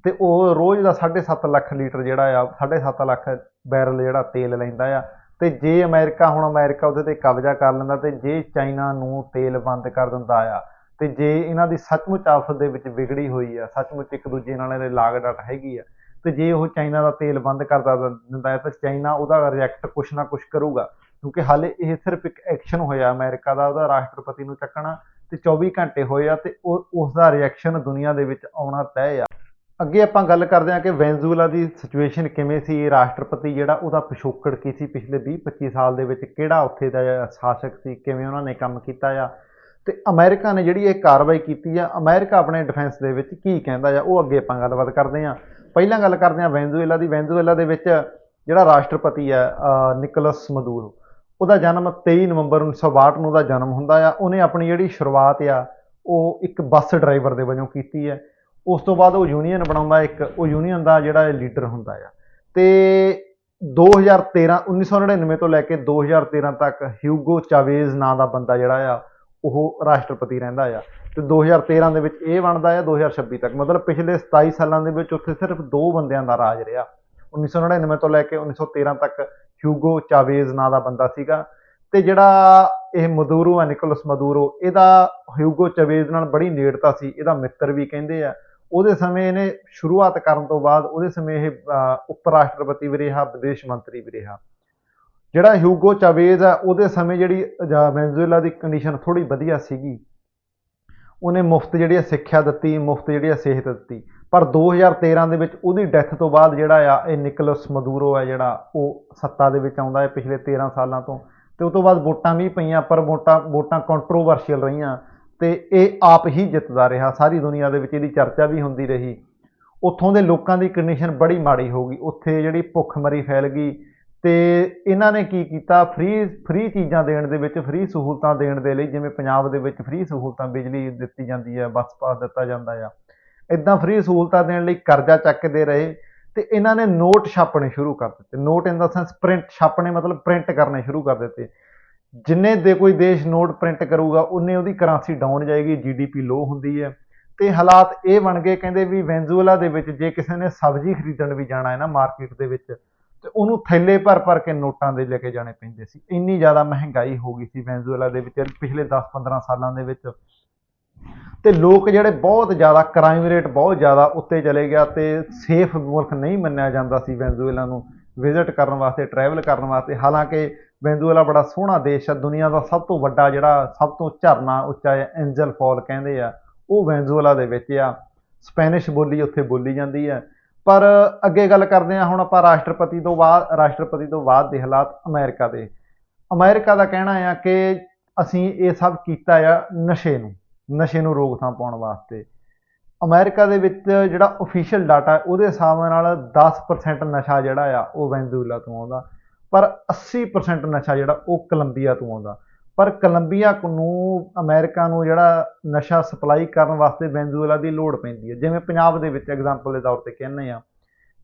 ਤੇ ਉਹ ਰੋਜ਼ ਦਾ 7.5 ਲੱਖ ਲੀਟਰ ਜਿਹੜਾ ਆ 7.5 ਲੱਖ ਬੈਰਲ ਜਿਹੜਾ ਤੇਲ ਲੈਂਦਾ ਆ। ਤੇ ਜੇ ਅਮਰੀਕਾ, ਹੁਣ ਅਮਰੀਕਾ ਉਹਦੇ ਤੇ ਕਬਜ਼ਾ ਕਰ ਲੈਂਦਾ ਤੇ ਜੇ ਚਾਈਨਾ ਨੂੰ ਤੇਲ ਬੰਦ ਕਰ ਦਿੰਦਾ ਆ, ਤੇ ਜੇ ਇਹਨਾਂ ਦੀ ਸੱਚਮੁੱਚ ਆਪਸ ਦੇ ਵਿੱਚ ਵਿਗੜੀ ਹੋਈ ਆ, ਸੱਚਮੁੱਚ ਇੱਕ ਦੂਜੇ ਨਾਲ ਇਹਦੇ ਲਾਗ ਡਾਟ ਹੈਗੀ ਆ, ਤੇ ਜੇ ਉਹ ਚਾਈਨਾ ਦਾ ਤੇਲ ਬੰਦ ਕਰਦਾ ਦਿੰਦਾ ਹੈ ਤਾਂ ਚਾਈਨਾ ਉਹਦਾ ਰਿਐਕਟ ਕੁਛ ਨਾ ਕੁਛ ਕਰੂਗਾ। ਕਿਉਂਕਿ ਹਾਲੇ ਇਹ ਸਿਰਫ ਇੱਕ ਐਕਸ਼ਨ ਹੋਇਆ ਅਮਰੀਕਾ ਦਾ, ਉਹਦਾ ਰਾਸ਼ਟਰਪਤੀ ਨੂੰ ਚੱਕਣਾ, ਤੇ 24 ਘੰਟੇ ਹੋਏ ਆ, ਤੇ ਉਹ, ਉਸ ਦਾ ਰਿਐਕਸ਼ਨ ਦੁਨੀਆ ਦੇ ਵਿੱਚ ਆਉਣਾ ਤੈਅ ਆ। ਅੱਗੇ ਆਪਾਂ ਗੱਲ ਕਰਦੇ ਹਾਂ ਕਿ ਵੈਨਜ਼ੂਏਲਾ ਦੀ ਸਿਚੁਏਸ਼ਨ ਕਿਵੇਂ ਸੀ, ਰਾਸ਼ਟਰਪਤੀ ਜਿਹੜਾ ਉਹਦਾ ਪਿਛੋਕੜ ਕੀ ਸੀ ਪਿਛਲੇ 20-25 ਸਾਲ ਦੇ ਵਿੱਚ, ਕਿਹੜਾ ਉੱਥੇ ਦਾ ਸ਼ਾਸਕ ਸੀ, ਕਿਵੇਂ ਉਹਨਾਂ ਨੇ ਕੰਮ ਕੀਤਾ ਆ। ਤੇ ਅਮਰੀਕਾ ਨੇ ਜਿਹੜੀ ਇਹ ਕਾਰਵਾਈ ਕੀਤੀ ਆ, ਅਮਰੀਕਾ ਆਪਣੇ ਡਿਫੈਂਸ ਦੇ ਵਿੱਚ ਕੀ ਕਹਿੰਦਾ ਆ, ਉਹ ਅੱਗੇ ਆਪਾਂ ਗੱਲਬਾਤ ਕਰਦੇ ਹਾਂ। ਪਹਿਲਾਂ ਗੱਲ ਕਰਦੇ ਹਾਂ ਵੈਨਜ਼ੂਏਲਾ ਦੀ। ਵੈਨਜ਼ੂਏਲਾ ਦੇ ਵਿੱਚ ਜਿਹੜਾ ਰਾਸ਼ਟਰਪਤੀ ਆ ਅਹ ਨਿਕੋਲਸ ਮਦੂਰੋ, ਉਹਦਾ ਜਨਮ 23 ਨਵੰਬਰ 1962 ਨੂੰ ਦਾ ਜਨਮ ਹੁੰਦਾ ਆ। ਉਹਨੇ ਆਪਣੀ ਜਿਹੜੀ ਸ਼ੁਰੂਆਤ ਆ, ਉਹ ਇੱਕ ਬੱਸ ਡਰਾਈਵਰ ਦੇ ਵਜੋਂ ਕੀਤੀ ਹੈ ਉਸ ਤੋਂ ਬਾਅਦ ਉਹ ਯੂਨੀਅਨ ਬਣਾਉਂਦਾ, ਇੱਕ ਉਹ ਯੂਨੀਅਨ ਦਾ ਜਿਹੜਾ ਲੀਡਰ ਹੁੰਦਾ ਆ। ਤੇ 2013 1999 ਤੋਂ ਲੈ ਕੇ 2013 ਤੱਕ ਹਿਊਗੋ ਚਾਵੇਜ਼ ਨਾਂ ਦਾ ਬੰਦਾ ਜਿਹੜਾ ਆ, ਉਹ ਰਾਸ਼ਟਰਪਤੀ ਰਹਿੰਦਾ ਆ। ਤੇ 2013 ਦੇ ਵਿੱਚ ਇਹ ਬਣਦਾ ਆ 2026 ਤੱਕ। ਮਤਲਬ ਪਿਛਲੇ 27 ਸਾਲਾਂ ਦੇ ਵਿੱਚ ਉੱਥੇ ਸਿਰਫ ਦੋ ਬੰਦਿਆਂ ਦਾ ਰਾਜ ਰਿਹਾ। 1999 ਤੋਂ ਲੈ ਕੇ 1913 ਤੱਕ ਹਿਊਗੋ ਚਾਵੇਜ਼ ਨਾਂ ਦਾ ਬੰਦਾ ਸੀਗਾ। ਤੇ ਜਿਹੜਾ ਇਹ ਮਦੂਰੋ ਆ, ਨਿਕੋਲਸ ਮਦੂਰੋ, ਇਹਦਾ ਹਿਊਗੋ ਚਾਵੇਜ਼ ਨਾਲ ਬੜੀ ਨੇੜਤਾ ਸੀ। ਇਹਦਾ ਮਿੱਤਰ ਵੀ ਕਹਿੰਦੇ ਆ। ਉਹਦੇ ਸਮੇਂ ਇਹਨੇ ਸ਼ੁਰੂਆਤ ਕਰਨ ਤੋਂ ਬਾਅਦ ਉਹਦੇ ਸਮੇਂ ਇਹ ਉਪ ਰਾਸ਼ਟਰਪਤੀ ਵੀ ਰਿਹਾ, ਵਿਦੇਸ਼ ਮੰਤਰੀ ਵੀ ਰਿਹਾ। ਜਿਹੜਾ ਹਿਊਗੋ ਚਾਵੇਜ਼ ਆ, ਉਹਦੇ ਸਮੇਂ ਜਿਹੜੀ ਵੈਨਜ਼ੂਏਲਾ ਦੀ ਕੰਡੀਸ਼ਨ ਥੋੜੀ ਵਧੀਆ ਸੀਗੀ। ਉਹਨੇ ਮੁਫਤ ਜਿਹੜੀ ਆ ਸਿੱਖਿਆ ਦਿੱਤੀ, ਮੁਫਤ ਜਿਹੜੀ ਆ ਸਿਹਤ ਦਿੱਤੀ। ਪਰ 2013 ਦੇ ਵਿੱਚ ਉਹਦੀ ਡੈਥ ਤੋਂ ਬਾਅਦ ਜਿਹੜਾ ਆ, ਇਹ ਨਿਕਲਸ ਮਦੂਰੋ ਆ ਜਿਹੜਾ, ਉਹ ਸੱਤਾ ਦੇ ਵਿੱਚ ਆਉਂਦਾ ਹੈ ਪਿਛਲੇ 13 ਸਾਲਾਂ ਤੋਂ। ਤੇ ਉਸ ਤੋਂ ਬਾਅਦ ਵੋਟਾਂ ਵੀ ਪਈਆਂ, ਪਰ ਵੋਟਾਂ ਵੋਟਾਂ ਕੰਟਰੋਵਰਸ਼ੀਅਲ ਰਹੀਆਂ। ਤੇ ਇਹ ਆਪ ਹੀ ਜਿੱਤਦਾ ਰਿਹਾ। ਸਾਰੀ ਦੁਨੀਆ ਦੇ ਵਿੱਚ ਇਹਦੀ ਚਰਚਾ ਵੀ ਹੁੰਦੀ ਰਹੀ। ਉੱਥੋਂ ਦੇ ਲੋਕਾਂ ਦੀ ਕੰਡੀਸ਼ਨ ਬੜੀ ਮਾੜੀ ਹੋ ਗਈ। ਉੱਥੇ ਜਿਹੜੀ ਭੁੱਖਮਰੀ ਫੈਲ ਗਈ ਤੇ ਇਹਨਾਂ ਨੇ ਕੀ ਕੀਤਾ? ਫ੍ਰੀ ਫ੍ਰੀ ਚੀਜ਼ਾਂ ਦੇਣ ਦੇ ਵਿੱਚ, ਫ੍ਰੀ ਸਹੂਲਤਾਂ ਦੇਣ ਦੇ ਲਈ, ਜਿਵੇਂ ਪੰਜਾਬ ਦੇ ਵਿੱਚ ਫ੍ਰੀ ਸਹੂਲਤਾਂ ਬਿਜਲੀ ਦਿੱਤੀ ਜਾਂਦੀ ਹੈ ਬੱਸ ਪਾਸ ਦਿੱਤਾ ਜਾਂਦਾ ਆ। ਇਦਾਂ ਫ੍ਰੀ ਸਹੂਲਤਾਂ ਦੇਣ ਲਈ ਕਰਜ਼ਾ ਚੱਕਦੇ ਰਹੇ ਤੇ ਇਹਨਾਂ ਨੇ ਨੋਟ ਛਾਪਣੇ ਸ਼ੁਰੂ ਕਰ ਦਿੱਤੇ। Note in the sense print ਛਾਪਣੇ ਮਤਲਬ ਪ੍ਰਿੰਟ ਕਰਨੇ ਸ਼ੁਰੂ ਕਰ ਦਿੱਤੇ। ਜਿੰਨੇ ਦੇ ਕੋਈ ਦੇਸ਼ ਨੋਟ ਪ੍ਰਿੰਟ ਕਰੂਗਾ, ਉਨੇ ਉਹਦੀ ਕਰੰਸੀ ਡਾਊਨ ਜਾਏਗੀ ਜੀਡੀਪੀ ਲੋ ਹੁੰਦੀ ਹੈ। ਤੇ ਹਾਲਾਤ ਇਹ ਬਣ ਗਏ, ਕਹਿੰਦੇ ਵੀ ਵੈਨਜ਼ੂਏਲਾ ਦੇ ਵਿੱਚ ਜੇ ਕਿਸੇ ਨੇ ਸਬਜ਼ੀ ਖਰੀਦਣ ਵੀ ਜਾਣਾ ਹੈ ਨਾ ਮਾਰਕੀਟ ਦੇ ਵਿੱਚ, ਤੇ ਉਹਨੂੰ ਥੈਲੇ ਭਰ ਭਰ ਕੇ ਨੋਟਾਂ ਦੇ ਲੈ ਕੇ ਜਾਣੇ ਪੈਂਦੇ ਸੀ। ਇੰਨੀ ਜ਼ਿਆਦਾ ਮਹਿੰਗਾਈ ਹੋ ਗਈ ਸੀ ਵੈਨਜ਼ੂਏਲਾ ਦੇ ਵਿੱਚ ਪਿਛਲੇ 10-15 ਸਾਲਾਂ ਦੇ ਵਿੱਚ। ਤੇ ਲੋਕ ਜਿਹੜੇ ਬਹੁਤ ਜ਼ਿਆਦਾ ਕ੍ਰਾਈਮ ਰੇਟ ਬਹੁਤ ਜ਼ਿਆਦਾ ਉੱਤੇ ਚਲੇ ਗਿਆ ਤੇ ਸੇਫ ਮੁਲਕ ਨਹੀਂ ਮੰਨਿਆ ਜਾਂਦਾ ਸੀ ਵੈਨਜ਼ੂਏਲਾ ਨੂੰ। ਵਿਜ਼ਿਟ ਕਰਨ ਵਾਸਤੇ ਟਰੈਵਲ ਕਰਨ ਵਾਸਤੇ, ਹਾਲਾਂਕਿ ਵੈਨਜ਼ੂਏਲਾ ਬੜਾ ਸੋਹਣਾ ਦੇਸ਼ ਆ, ਦੁਨੀਆ ਦਾ ਸਭ ਤੋਂ ਵੱਡਾ ਜਿਹੜਾ, ਸਭ ਤੋਂ ਝਰਨਾ ਉੱਚਾ ਹੈ ਐਂਜਲ ਫਾਲ ਕਹਿੰਦੇ ਆ, ਉਹ ਵੈਨਜ਼ੂਏਲਾ ਦੇ ਵਿੱਚ ਆ। ਸਪੈਨਿਸ਼ ਬੋਲੀ ਉੱਥੇ ਬੋਲੀ ਜਾਂਦੀ ਹੈ ਪਰ ਅੱਗੇ ਗੱਲ ਕਰਦੇ ਹਾਂ ਹੁਣ ਆਪਾਂ ਰਾਸ਼ਟਰਪਤੀ ਤੋਂ ਬਾਅਦ, ਰਾਸ਼ਟਰਪਤੀ ਤੋਂ ਬਾਅਦ ਦੇ ਹਾਲਾਤ ਅਮਰੀਕਾ ਦੇ। ਅਮਰੀਕਾ ਦਾ ਕਹਿਣਾ ਆ ਕਿ ਅਸੀਂ ਇਹ ਸਭ ਕੀਤਾ ਆ ਨਸ਼ੇ ਨੂੰ ਨਸ਼ੇ ਨੂੰ ਰੋਕਥਾਮ ਪਾਉਣ ਵਾਸਤੇ। ਅਮਰੀਕਾ ਦੇ ਵਿੱਚ ਜਿਹੜਾ ਅਫੀਸ਼ੀਅਲ ਡਾਟਾ ਉਹਦੇ ਹਿਸਾਬ ਨਾਲ 10% ਨਸ਼ਾ ਜਿਹੜਾ ਆ, ਉਹ ਵੈਨਜ਼ੂਏਲਾ ਤੋਂ ਆਉਂਦਾ। ਪਰ 80% ਨਸ਼ਾ ਜਿਹੜਾ ਉਹ ਕੋਲੰਬੀਆ ਤੋਂ ਆਉਂਦਾ। ਪਰ ਕੋਲੰਬੀਆ ਨੂੰ ਅਮਰੀਕਾ ਨੂੰ ਜਿਹੜਾ ਨਸ਼ਾ ਸਪਲਾਈ ਕਰਨ ਵਾਸਤੇ ਵੈਨਜ਼ੂਏਲਾ ਦੀ ਲੋੜ ਪੈਂਦੀ ਹੈ। ਜਿਵੇਂ ਪੰਜਾਬ ਦੇ ਵਿੱਚ ਐਗਜ਼ਾਮਪਲ ਦੇ ਤੌਰ ਤੇ ਕਹਿੰਦੇ ਆ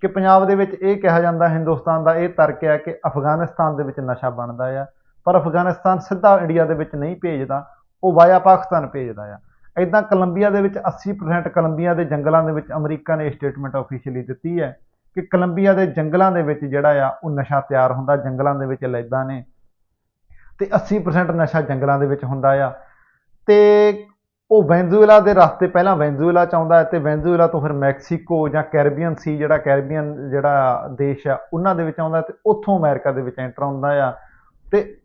ਕਿ ਪੰਜਾਬ ਦੇ ਵਿੱਚ ਇਹ ਕਿਹਾ ਜਾਂਦਾ, ਹਿੰਦੁਸਤਾਨ ਦਾ ਇਹ ਤਰਕ ਹੈ ਕਿ ਅਫਗਾਨਿਸਤਾਨ ਦੇ ਵਿੱਚ ਨਸ਼ਾ ਬਣਦਾ ਆ। ਪਰ ਅਫਗਾਨਿਸਤਾਨ ਸਿੱਧਾ ਇੰਡੀਆ ਦੇ ਵਿੱਚ ਨਹੀਂ ਭੇਜਦਾ, ਉਹ ਵਾਇਆ ਪਾਕਿਸਤਾਨ ਭੇਜਦਾ ਆ। ਇਦਾਂ ਕੋਲੰਬੀਆ ਦੇ ਵਿੱਚ 80% ਕੋਲੰਬੀਆ ਦੇ ਜੰਗਲਾਂ ਦੇ ਵਿੱਚ ਅਮਰੀਕਾ ਨੇ ਸਟੇਟਮੈਂਟ ਆਫੀਸ਼ੀਅਲੀ ਦਿੱਤੀ ਹੈ। ਕਿ ਕੋਲੰਬੀਆ ਦੇ ਜੰਗਲਾਂ ਦੇ ਵਿੱਚ ਜਿਹੜਾ ਆ, ਉਹ ਨਸ਼ਾ ਤਿਆਰ ਹੁੰਦਾ, ਜੰਗਲਾਂ ਦੇ ਵਿੱਚ ਲੈਬਾਂ ਨੇ। ਤੇ 80% ਨਸ਼ਾ ਜੰਗਲਾਂ ਦੇ ਵਿੱਚ ਹੁੰਦਾ ਆ। ਤੇ ਉਹ ਵੈਨਜ਼ੂਏਲਾ ਦੇ ਰਸਤੇ, ਪਹਿਲਾਂ ਵੈਨਜ਼ੂਏਲਾ ਚ ਆਉਂਦਾ ਹੈ, ਤੇ ਵੈਨਜ਼ੂਏਲਾ ਤੋਂ ਫਿਰ ਮੈਕਸੀਕੋ ਜਾਂ ਕੈਰੀਬੀਅਨ ਸੀ, ਜਿਹੜਾ ਕੈਰੀਬੀਅਨ ਜਿਹੜਾ ਦੇਸ਼ ਆ, ਉਹਨਾਂ ਦੇ ਵਿੱਚ ਆਉਂਦਾ ਤੇ ਉੱਥੋਂ ਅਮਰੀਕਾ ਦੇ ਵਿੱਚ ਐਂਟਰ ਹੁੰਦਾ ਆ। ਤੇ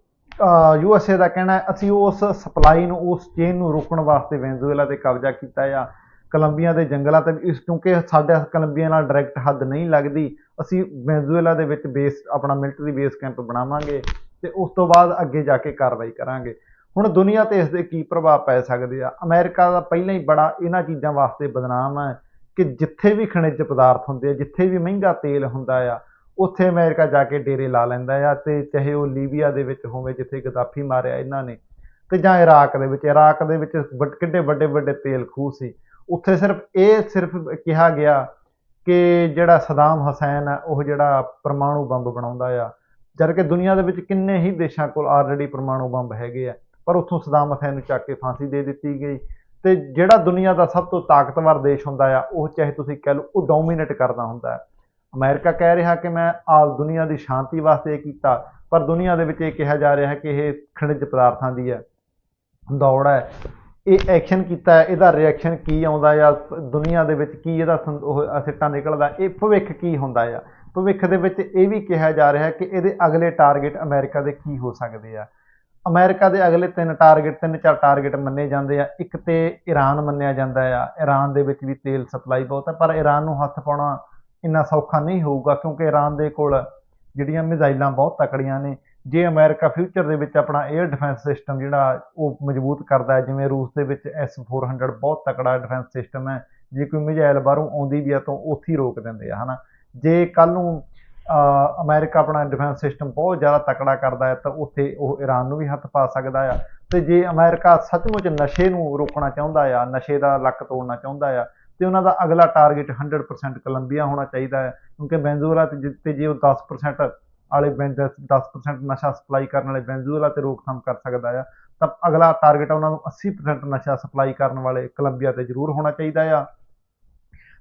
ਯੂ ਐਸ ਏ ਦਾ ਕਹਿਣਾ ਅਸੀਂ ਉਸ ਸਪਲਾਈ ਨੂੰ, ਉਸ ਚੇਨ ਨੂੰ ਰੋਕਣ ਵਾਸਤੇ ਵੈਨਜ਼ੂਏਲਾ ਤੇ ਕਬਜ਼ਾ ਕੀਤਾ ਆ। ਕੋਲੰਬੀਆ ਦੇ ਜੰਗਲਾਂ ਤੇ ਇਸ ਕਿਉਂਕਿ ਸਾਡੇ ਕੋਲੰਬੀਆ ਨਾਲ ਡਾਇਰੈਕਟ ਹੱਦ ਨਹੀਂ ਲੱਗਦੀ, ਅਸੀਂ ਵੈਨਜ਼ੂਏਲਾ ਦੇ ਵਿੱਚ ਬੇਸ ਆਪਣਾ ਮਿਲਟਰੀ ਬੇਸ ਕੈਂਪ ਬਣਾਵਾਂਗੇ ਤੇ ਉਸ ਤੋਂ ਬਾਅਦ ਅੱਗੇ ਜਾ ਕੇ ਕਾਰਵਾਈ ਕਰਾਂਗੇ। ਹੁਣ ਦੁਨੀਆ ਤੇ ਇਸ ਦੇ ਕੀ ਪ੍ਰਭਾਵ ਪੈ ਸਕਦੇ ਆ? ਅਮਰੀਕਾ ਦਾ ਪਹਿਲਾਂ ਹੀ ਬੜਾ ਇਹਨਾਂ ਚੀਜ਼ਾਂ ਵਾਸਤੇ ਬਦਨਾਮ ਹੈ ਕਿ ਜਿੱਥੇ ਵੀ ਖਣਿਜ ਪਦਾਰਥ ਹੁੰਦੇ ਆ, ਜਿੱਥੇ ਵੀ ਮਹਿੰਗਾ ਤੇਲ ਹੁੰਦਾ ਆ, ਉੱਥੇ ਅਮਰੀਕਾ ਜਾ ਕੇ ਡੇਰੇ ਲਾ ਲੈਂਦਾ ਆ ਤੇ ਚਾਹੇ ਉਹ ਲੀਬੀਆ ਦੇ ਵਿੱਚ ਹੋਵੇ, ਜਿੱਥੇ ਗਦਾਫੀ ਮਾਰਿਆ ਇਹਨਾਂ ਨੇ ਤੇ ਜਾਂ ਇਰਾਕ ਦੇ ਵਿੱਚ। ਇਰਾਕ ਦੇ ਵਿੱਚ ਵੱਡ- ਕਿੱਡੇ ਵੱਡੇ ਵੱਡੇ ਤੇਲ ਖੂਹ ਸੀ। ਉੱਥੇ ਸਿਰਫ ਇਹ ਸਿਰਫ ਕਿਹਾ ਗਿਆ ਕਿ ਜਿਹੜਾ ਸਦਾਮ ਹਸੈਨ ਹੈ, ਉਹ ਜਿਹੜਾ ਪਰਮਾਣੂ ਬੰਬ ਬਣਾਉਂਦਾ ਆ। ਜਦ ਕਿ ਦੁਨੀਆ ਦੇ ਵਿੱਚ ਕਿੰਨੇ ਹੀ ਦੇਸ਼ਾਂ ਕੋਲ ਆਲਰੇਡੀ ਪਰਮਾਣੂ ਬੰਬ ਹੈਗੇ ਆ, ਪਰ ਉੱਥੋਂ ਸਦਾਮ ਹਸੈਨ ਨੂੰ ਚੱਕ ਕੇ ਫਾਂਸੀ ਦੇ ਦਿੱਤੀ ਗਈ। ਤੇ ਜਿਹੜਾ ਦੁਨੀਆ ਦਾ ਸਭ ਤੋਂ ਤਾਕਤਵਰ ਦੇਸ਼ ਹੁੰਦਾ ਆ, ਉਹ ਚਾਹੇ ਤੁਸੀਂ ਕਹਿ ਲਓ ਉਹ ਡੋਮੀਨੇਟ ਕਰਦਾ ਹੁੰਦਾ ਹੈ। ਅਮਰੀਕਾ ਕਹਿ ਰਿਹਾ ਕਿ ਮੈਂ ਆਪ ਦੁਨੀਆ ਦੀ ਸ਼ਾਂਤੀ ਵਾਸਤੇ ਇਹ ਕੀਤਾ, ਪਰ ਦੁਨੀਆ ਦੇ ਵਿੱਚ ਇਹ ਕਿਹਾ ਜਾ ਰਿਹਾ ਹੈ ਕਿ ਇਹ ਖਣਿਜ ਪਦਾਰਥਾਂ ਦੀ ਹੈ, ਦੌੜ ਹੈ। ਇਹ ਐਕਸ਼ਨ ਕੀਤਾ, ਇਹਦਾ ਰਿਐਕਸ਼ਨ ਕੀ ਆਉਂਦਾ ਆ, ਦੁਨੀਆ ਦੇ ਵਿੱਚ ਕੀ ਇਹਦਾ ਸੰ- ਸਿੱਟਾ ਨਿਕਲਦਾ, ਇਹ ਭਵਿੱਖ ਕੀ ਹੁੰਦਾ ਆ? ਭਵਿੱਖ ਦੇ ਵਿੱਚ ਇਹ ਵੀ ਕਿਹਾ ਜਾ ਰਿਹਾ ਕਿ ਇਹਦੇ ਅਗਲੇ ਟਾਰਗੇਟ ਅਮਰੀਕਾ ਦੇ ਕੀ ਹੋ ਸਕਦੇ ਆ? ਅਮਰੀਕਾ ਦੇ ਅਗਲੇ ਤਿੰਨ ਟਾਰਗੇਟ ਤਿੰਨ ਚਾਰ ਟਾਰਗੇਟ ਮੰਨੇ ਜਾਂਦੇ ਆ। ਇੱਕ ਤੇ ਈਰਾਨ ਮੰਨਿਆ ਜਾਂਦਾ ਆ। ਈਰਾਨ ਦੇ ਵਿੱਚ ਵੀ ਤੇਲ ਸਪਲਾਈ ਬਹੁਤ ਹੈ ਪਰ ਈਰਾਨ ਨੂੰ ਹੱਥ ਪਾਉਣਾ ਇੰਨਾ ਸੌਖਾ ਨਹੀਂ ਹੋਊਗਾ ਕਿਉਂਕਿ ਈਰਾਨ ਦੇ ਕੋਲ ਜਿਹੜੀਆਂ ਮਿਜ਼ਾਈਲਾਂ ਬਹੁਤ ਤਕੜੀਆਂ ਨੇ ਜੇ ਅਮਰੀਕਾ ਫਿਊਚਰ ਦੇ ਵਿੱਚ ਆਪਣਾ 에ਅਰ ਡਿਫੈਂਸ ਸਿਸਟਮ ਜਿਹੜਾ ਉਹ ਮਜ਼ਬੂਤ ਕਰਦਾ ਹੈ ਜਿਵੇਂ ਰੂਸ ਦੇ ਵਿੱਚ S400 ਬਹੁਤ ਤਕੜਾ ਡਿਫੈਂਸ ਸਿਸਟਮ ਹੈ ਜੇ ਕੋਈ ਮਿਜ਼ਾਈਲ ਬਾਹਰੋਂ ਆਉਂਦੀ ਵੀ ਆ ਤਾਂ ਉੱਥੇ ਹੀ ਰੋਕ ਦਿੰਦੇ ਆ ਹਨਾ? ਜੇ ਕੱਲ ਨੂੰ ਅਹ, ਅਮਰੀਕਾ ਆਪਣਾ ਡਿਫੈਂਸ ਸਿਸਟਮ ਬਹੁਤ ਜ਼ਿਆਦਾ ਤਕੜਾ ਕਰਦਾ ਹੈ ਤਾਂ ਉੱਥੇ ਉਹ ਈਰਾਨ ਨੂੰ ਵੀ ਹੱਥ ਪਾ ਸਕਦਾ ਆ। ਤੇ ਜੇ ਅਮਰੀਕਾ ਸੱਚਮੁੱਚ ਨਸ਼ੇ ਨੂੰ ਰੋਕਣਾ ਚਾਹੁੰਦਾ ਆ ਨਸ਼ੇ ਦਾ ਲੱਕ ਤੋੜਨਾ ਚਾਹੁੰਦਾ ਆ ਤੇ ਉਹਨਾਂ ਦਾ ਅਗਲਾ ਟਾਰਗੇਟ 100% ਕੋਲੰਬੀਆ ਹੋਣਾ ਚਾਹੀਦਾ ਹੈ ਕਿਉਂਕਿ ਵੈਨਜ਼ੂਏਲਾ ਤੇ ਜੇ- ਤੇ ਜੇ ਉਹ 10% ਵਾਲੇ ਵੈਨ- 10% ਨਸ਼ਾ ਸਪਲਾਈ ਕਰਨ ਵਾਲੇ ਵੈਨਜ਼ੂਏਲਾ ਤੇ ਰੋਕਥਾਮ ਕਰ ਸਕਦਾ ਆ, ਤਾਂ ਅਗਲਾ ਟਾਰਗੇਟ ਉਹਨਾਂ ਨੂੰ 80% ਨਸ਼ਾ ਸਪਲਾਈ ਕਰਨ ਵਾਲੇ ਕੋਲੰਬੀਆ ਤੇ ਜ਼ਰੂਰ ਹੋਣਾ ਚਾਹੀਦਾ ਆ।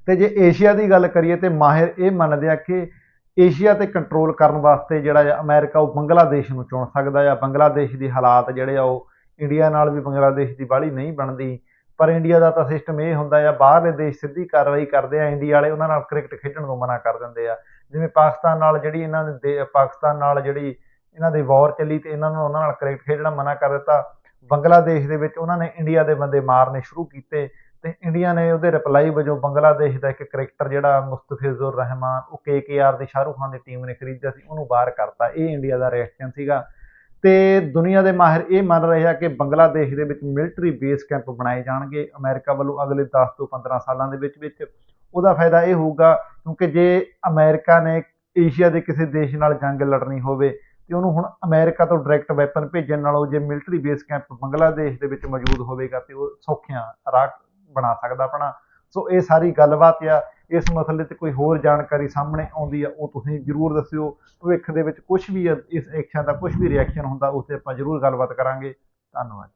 ਤੇ ਜੇ ਏਸ਼ੀਆ ਦੀ ਗੱਲ ਕਰੀਏ ਤੇ ਮਾਹਿਰ ਇਹ ਮੰਨਦੇ ਆ ਕਿ ਏਸ਼ੀਆ ਤੇ ਕੰਟਰੋਲ ਕਰਨ ਵਾਸਤੇ ਜਿਹੜਾ ਆ ਅਮਰੀਕਾ ਉਹ ਬੰਗਲਾਦੇਸ਼ ਨੂੰ ਚੁਣ ਸਕਦਾ ਆ। ਬੰਗਲਾਦੇਸ਼ ਦੀ ਹਾਲਾਤ ਜਿਹੜੇ ਆ ਉਹ ਇੰਡੀਆ ਨਾਲ ਵੀ ਬੰਗਲਾਦੇਸ਼ ਦੀ ਬਾਹਲੀ ਨਹੀਂ ਬਣਦੀ। ਪਰ ਇੰਡੀਆ ਦਾ ਤਾਂ ਸਿਸਟਮ ਇਹ ਹੁੰਦਾ ਆ, ਬਾਹਰਲੇ ਦੇਸ਼ ਸਿੱਧੀ ਕਾਰਵਾਈ ਕਰਦੇ ਆ ਇੰਡੀਆ ਵਾਲੇ ਉਹਨਾਂ ਨਾਲ ਕ੍ਰਿਕਟ ਖੇਡਣ ਤੋਂ ਮਨਾ ਕਰ ਦਿੰਦੇ ਆ। ਜਿਵੇਂ ਪਾਕਿਸਤਾਨ ਨਾਲ ਜਿਹੜੀ ਇਹਨਾਂ ਦੇ, ਪਾਕਿਸਤਾਨ ਨਾਲ ਜਿਹੜੀ ਇਹਨਾਂ ਦੀ ਵਾਰ ਚੱਲੀ ਤੇ ਇਹਨਾਂ ਨੂੰ ਉਹਨਾਂ ਨਾਲ ਕ੍ਰਿਕਟ ਖੇਡਣਾ ਮਨਾ ਕਰ ਦਿੱਤਾ, ਬੰਗਲਾਦੇਸ਼ ਦੇ ਵਿੱਚ ਉਹਨਾਂ ਨੇ ਇੰਡੀਆ ਦੇ ਬੰਦੇ ਮਾਰਨੇ ਸ਼ੁਰੂ ਕੀਤੇ ਤੇ ਇੰਡੀਆ ਨੇ ਉਹਦੇ ਰਿਪਲਾਈ ਵਜੋਂ ਬੰਗਲਾਦੇਸ਼ ਦਾ ਇੱਕ ਕ੍ਰਿਕਟਰ ਜਿਹੜਾ ਮੁਸਤਫਿਜ਼ੁਰ ਰਹਿਮਾਨ, ਉਹ ਕੇਕੇਆਰ ਦੇ ਸ਼ਾਹਰੁਖ ਖਾਨ ਦੀ ਟੀਮ ਨੇ ਖਰੀਦਿਆ ਸੀ, ਉਹਨੂੰ ਬਾਹਰ ਕਰਤਾ। ਇਹ ਇੰਡੀਆ ਦਾ ਰਿਐਕਸ਼ਨ ਸੀਗਾ। ਤੇ ਦੁਨੀਆ ਦੇ ਮਾਹਿਰ ਇਹ ਮੰਨ ਰਹੇ ਆ ਕਿ ਬੰਗਲਾਦੇਸ਼ ਦੇ ਵਿੱਚ ਮਿਲਟਰੀ ਬੇਸ ਕੈਂਪ ਬਣਾਏ ਜਾਣਗੇ ਅਮਰੀਕਾ ਵੱਲੋਂ ਅਗਲੇ 10 ਤੋਂ 15 ਸਾਲਾਂ ਦੇ ਵਿੱਚ ਵਿੱਚ ਉਹਦਾ ਫਾਇਦਾ ਇਹ ਹੋਊਗਾ ਕਿਉਂਕਿ ਜੇ ਅਮਰੀਕਾ ਨੇ ਏਸ਼ੀਆ ਦੇ ਕਿਸੇ ਦੇਸ਼ ਨਾਲ ਜੰਗ ਲੜਨੀ ਹੋਵੇ ਤੇ ਉਹਨੂੰ ਹੁਣ ਅਮਰੀਕਾ ਤੋਂ ਡਾਇਰੈਕਟ ਵੈਪਨ ਭੇਜਣ ਨਾਲੋਂ ਜੇ ਮਿਲਟਰੀ ਬੇਸ ਕੈਂਪ ਬੰਗਲਾਦੇਸ਼ ਦੇ ਵਿੱਚ ਮੌਜੂਦ ਹੋਵੇਗਾ ਤੇ ਉਹ ਸੌਖਿਆਂ ਰਾਹ ਬਣਾ ਸਕਦਾ ਆਪਣਾ। ਸੋ ਇਹ ਸਾਰੀ ਗੱਲਬਾਤ ਆ, ਇਸ ਮਸਲੇ ਤੇ ਕੋਈ ਹੋਰ ਜਾਣਕਾਰੀ ਸਾਹਮਣੇ ਆਉਂਦੀ ਆ, ਉਹ ਤੁਸੀਂ ਜਰੂਰ ਦੱਸਿਓ। ਭਵਿੱਖ ਦੇ ਵਿੱਚ ਕੁਝ ਵੀ ਇਸ ਐਕਸ਼ਨ ਦਾ ਕੁਝ ਵੀ ਰਿਐਕਸ਼ਨ ਹੁੰਦਾ, ਉਸ ਤੇ ਆਪਾਂ ਜਰੂਰ ਗੱਲਬਾਤ ਕਰਾਂਗੇ। ਧੰਨਵਾਦ।